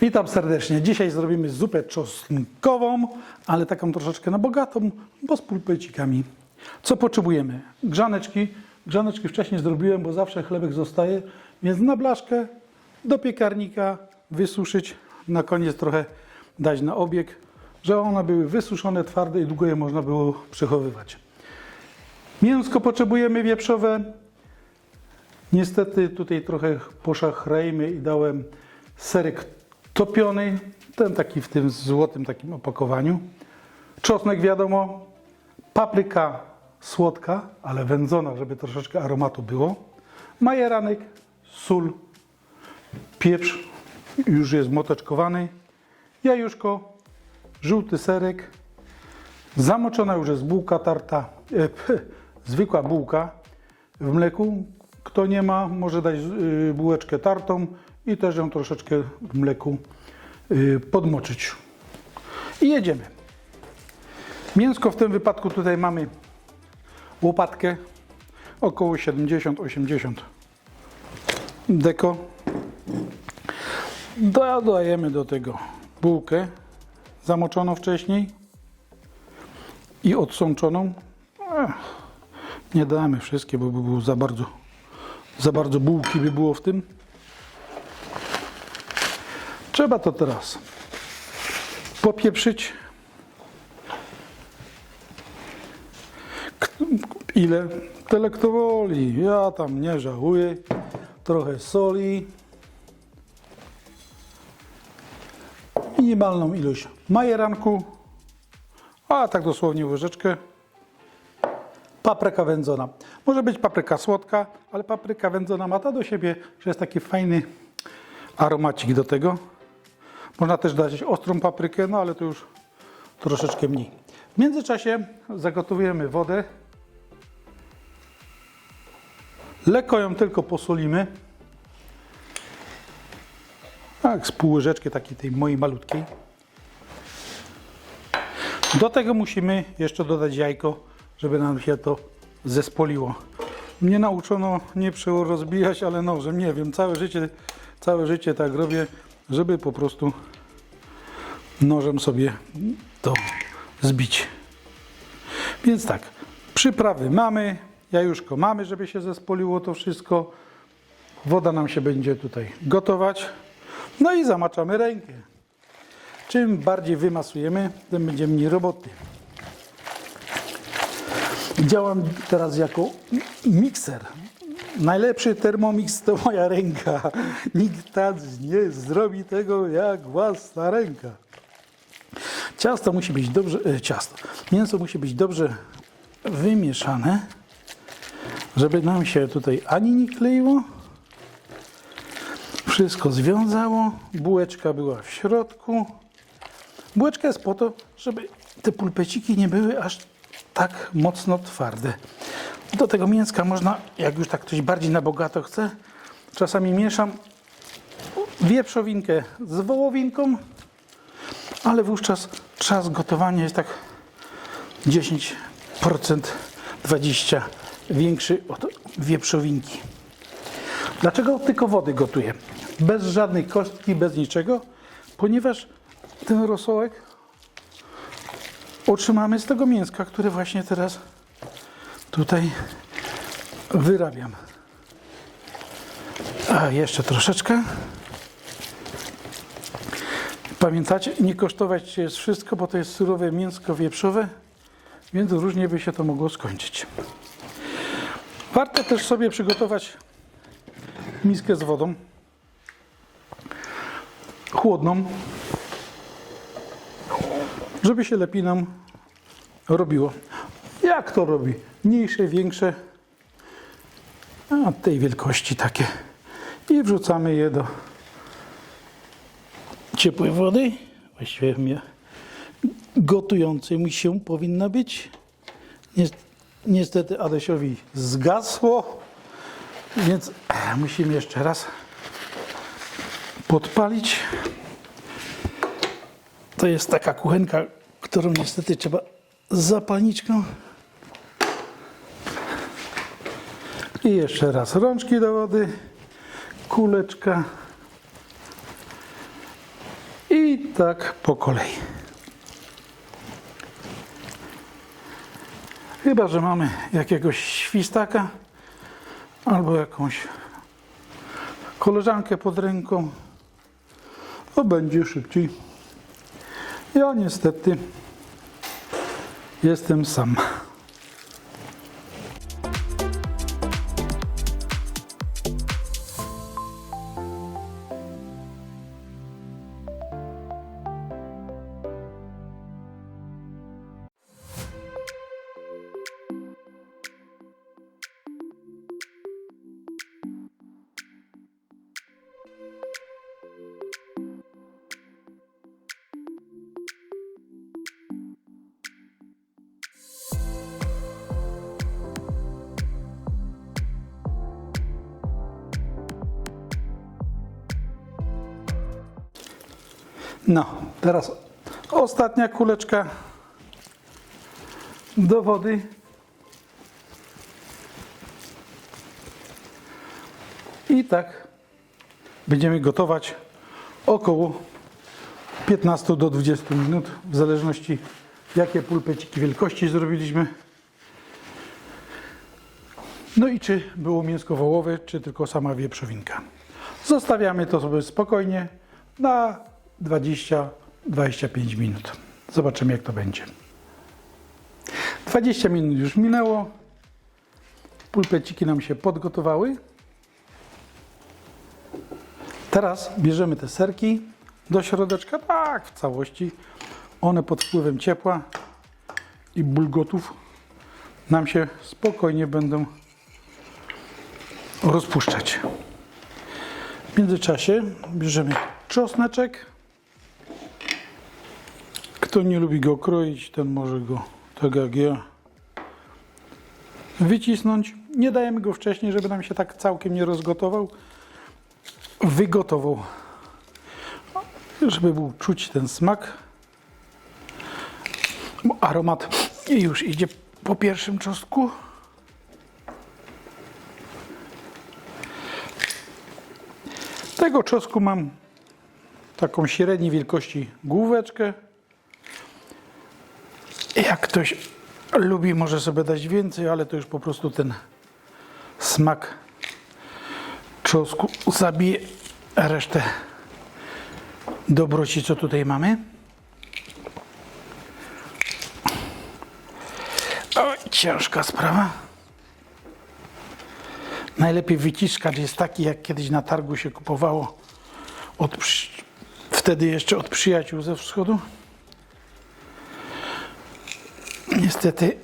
Witam serdecznie. Dzisiaj zrobimy zupę czosnkową, ale taką troszeczkę na bogatą, bo z pulpecikami. Co potrzebujemy? Grzaneczki. Grzaneczki wcześniej zrobiłem, bo zawsze chlebek zostaje, więc na blaszkę do piekarnika wysuszyć, na koniec trochę dać na obieg, żeby one były wysuszone, twarde i długo je można było przechowywać. Mięsko potrzebujemy wieprzowe, Niestety tutaj trochę poszachrajmy i dałem serek topiony, ten taki w tym złotym takim opakowaniu. Czosnek wiadomo, papryka słodka, ale wędzona, żeby troszeczkę aromatu było. Majeranek, sól, pieprz, już jest moteczkowany, jajuszko, żółty serek, zamoczona już jest bułka tarta, e, zwykła bułka w mleku. Kto nie ma, może dać y, bułeczkę tartą i też ją troszeczkę w mleku y, podmoczyć. I jedziemy. Mięsko w tym wypadku tutaj mamy łopatkę około 70-80 deko. Dodajemy do tego bułkę zamoczoną wcześniej i odsączoną. Nie damy wszystkie, bo by było za bardzo, za bardzo bułki by było w tym. Trzeba to teraz popieprzyć. Ile? Tyle kto woli. Ja tam nie żałuję. Trochę soli. Minimalną ilość majeranku. A tak dosłownie łyżeczkę papryka wędzona. Może być papryka słodka, ale papryka wędzona ma to do siebie, że jest taki fajny aromacik do tego. Można też dać ostrą paprykę, no ale to już troszeczkę mniej. W międzyczasie zagotowujemy wodę. Lekko ją tylko posolimy. Tak, z pół łyżeczki takiej tej mojej malutkiej. Do tego musimy jeszcze dodać jajko, żeby nam się to zespoliło. Mnie nauczono nie rozbijać, ale nożem, nie wiem, całe życie, całe życie tak robię, żeby po prostu nożem sobie to zbić. Więc tak, przyprawy mamy, jajuszko mamy, żeby się zespoliło to wszystko. Woda nam się będzie tutaj gotować. No i zamaczamy rękę. Czym bardziej wymasujemy, tym będzie mniej roboty. Działam teraz jako mikser. Najlepszy Thermomix to moja ręka. Nikt tak nie zrobi tego jak własna ręka. Ciasto musi być dobrze, e, ciasto. Mięso musi być dobrze wymieszane, żeby nam się tutaj ani nie kleiło, wszystko związało, bułeczka była w środku. Bułeczka jest po to, żeby te pulpeciki nie były aż tak mocno twarde. Do tego mięska można, jak już tak ktoś bardziej na bogato chce, czasami mieszam wieprzowinkę z wołowinką, ale wówczas czas gotowania jest tak 10%, 20% większy od wieprzowinki. Dlaczego tylko wody gotuję? Bez żadnej kostki, bez niczego, ponieważ ten rosołek otrzymamy z tego mięska, które właśnie teraz tutaj wyrabiam. A jeszcze troszeczkę. Pamiętacie, nie kosztować jest wszystko, bo to jest surowe mięsko wieprzowe, więc różnie by się to mogło skończyć. Warto też sobie przygotować miskę z wodą chłodną, żeby się lepiej nam robiło. Jak to robi? Mniejsze, większe, a tej wielkości takie. I wrzucamy je do ciepłej wody. Właściwie gotującej mi się powinna być. Ni- Niestety Adesiowi zgasło, więc musimy jeszcze raz podpalić. To jest taka kuchenka, którą niestety trzeba zapalniczką. I jeszcze raz rączki do wody, kuleczka. I tak po kolei. Chyba, że mamy jakiegoś świstaka albo jakąś koleżankę pod ręką, to będzie szybciej. Ja niestety jestem sam. No, teraz ostatnia kuleczka do wody. I tak będziemy gotować około 15 do 20 minut, w zależności jakie pulpeciki wielkości zrobiliśmy. No i czy było mięsko wołowe, czy tylko sama wieprzowinka. Zostawiamy to sobie spokojnie na 20-25 minut. Zobaczymy jak to będzie. 20 minut już minęło. Pulpeciki nam się podgotowały. Teraz bierzemy te serki do środeczka, tak w całości. One pod wpływem ciepła i bulgotów nam się spokojnie będą rozpuszczać. W międzyczasie bierzemy czosneczek. Kto nie lubi go kroić, ten może go, tak jak ja, wycisnąć. Nie dajemy go wcześniej, żeby nam się tak całkiem nie rozgotował. Wygotował, żeby był czuć ten smak. Aromat już idzie po pierwszym czosnku. Tego czosnku mam taką średniej wielkości główeczkę. Jak ktoś lubi, może sobie dać więcej, ale to już po prostu ten smak czosnku zabije resztę dobroci, co tutaj mamy. Ciężka sprawa. Najlepiej wyciskacz jest taki, jak kiedyś na targu się kupowało od, wtedy jeszcze od przyjaciół ze wschodu. Niestety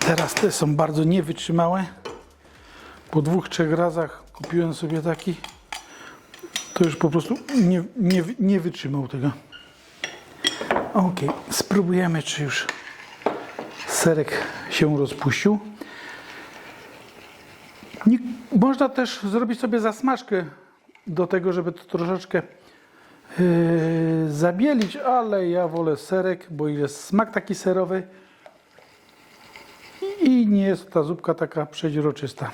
teraz te są bardzo niewytrzymałe. Po dwóch, trzech razach kupiłem sobie taki. To już po prostu nie, nie, nie wytrzymał tego. Ok, spróbujemy, czy już serek się rozpuścił. Nie, można też zrobić sobie zasmażkę do tego, żeby to troszeczkę yy, zabielić, ale ja wolę serek, bo jest smak taki serowy i nie jest ta zupka taka przeźroczysta.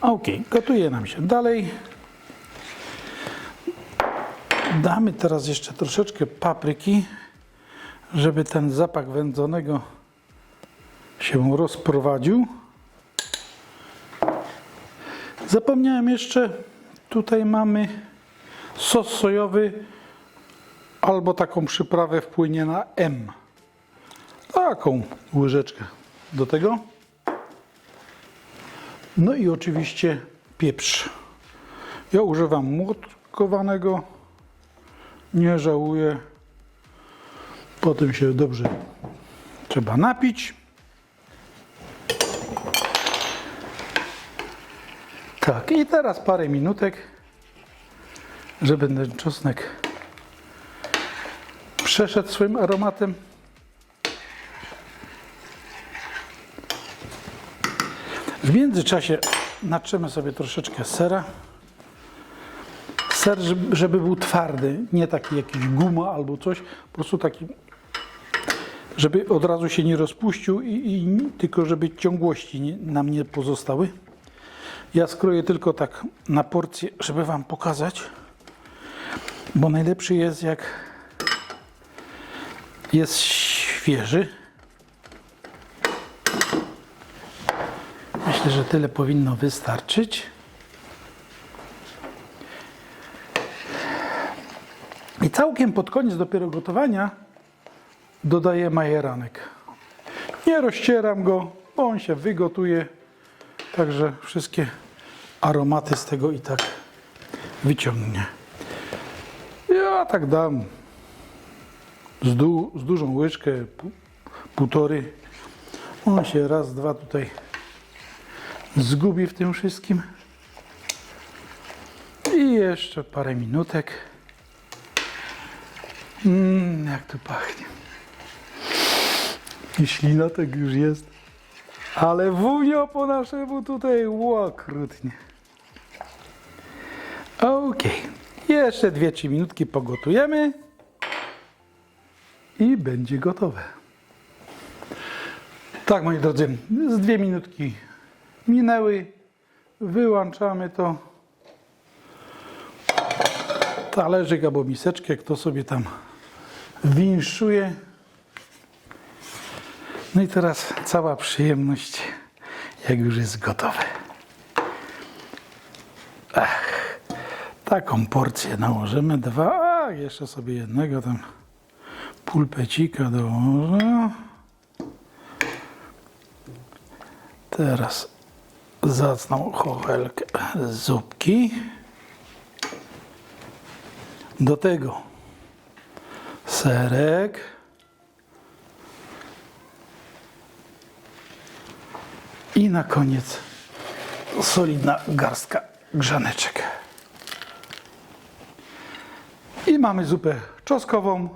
Ok, gotuje nam się dalej. Damy teraz jeszcze troszeczkę papryki, żeby ten zapach wędzonego się rozprowadził. Zapomniałem jeszcze, tutaj mamy sos sojowy albo taką przyprawę wpłynie na M. Taką łyżeczkę do tego. No i oczywiście pieprz. Ja używam młotkowanego. Nie żałuję. Potem się dobrze trzeba napić. Tak, i teraz parę minutek, żeby ten czosnek przeszedł swoim aromatem. W międzyczasie natrzemy sobie troszeczkę sera. Ser, żeby- był twardy, nie taki jakiś guma albo coś, po prostu taki, żeby od razu się nie rozpuścił, i, i tylko żeby ciągłości nie, nam nie pozostały. Ja skroję tylko tak na porcję, żeby Wam pokazać. Bo najlepszy jest jak jest świeży. Że tyle powinno wystarczyć. I całkiem pod koniec dopiero gotowania dodaję majeranek. Nie rozcieram go, bo on się wygotuje. Także wszystkie aromaty z tego i tak wyciągnie. Ja tak dam z, du, z dużą łyżkę, pół, półtory. On się raz, dwa tutaj zgubi w tym wszystkim. I jeszcze parę minutek. Mmm, jak tu pachnie. I ślina tak już jest. Ale wunio po naszemu tutaj łokrutnie. Okej. Jeszcze dwie, trzy minutki pogotujemy. I będzie gotowe. Tak, moi drodzy, z dwie minutki minęły. Wyłączamy to. Talerzyk albo miseczkę, kto sobie tam winszuje. No i teraz cała przyjemność, jak już jest gotowe. Ach, taką porcję nałożymy. Dwa, a jeszcze sobie jednego tam pulpecika dołożę. Teraz zacną chochelkę zupki. Do tego serek. I na koniec solidna garstka grzaneczek. I mamy zupę czosnkową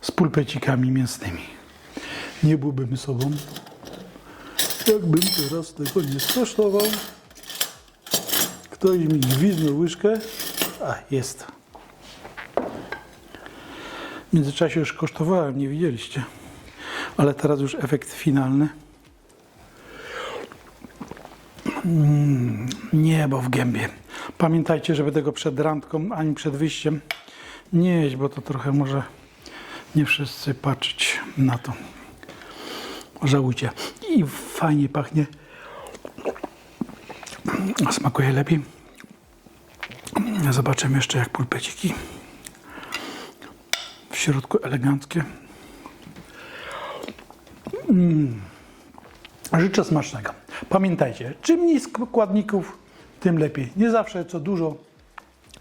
z pulpecikami mięsnymi. Nie byłbym sobą, jakbym teraz tego nie skosztował. Ktoś mi gwizdnął łyżkę. A, jest. W międzyczasie już kosztowałem, nie widzieliście. Ale teraz już efekt finalny. Mm, niebo w gębie. Pamiętajcie, żeby tego przed randką ani przed wyjściem nie jeść, bo to trochę może nie wszyscy patrzeć na to. Żałujcie. I fajnie pachnie. Smakuje lepiej. Zobaczymy jeszcze jak pulpeciki. W środku eleganckie. Mm. Życzę smacznego. Pamiętajcie, czym mniej składników, tym lepiej. Nie zawsze co dużo,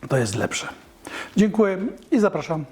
to jest lepsze. Dziękuję i zapraszam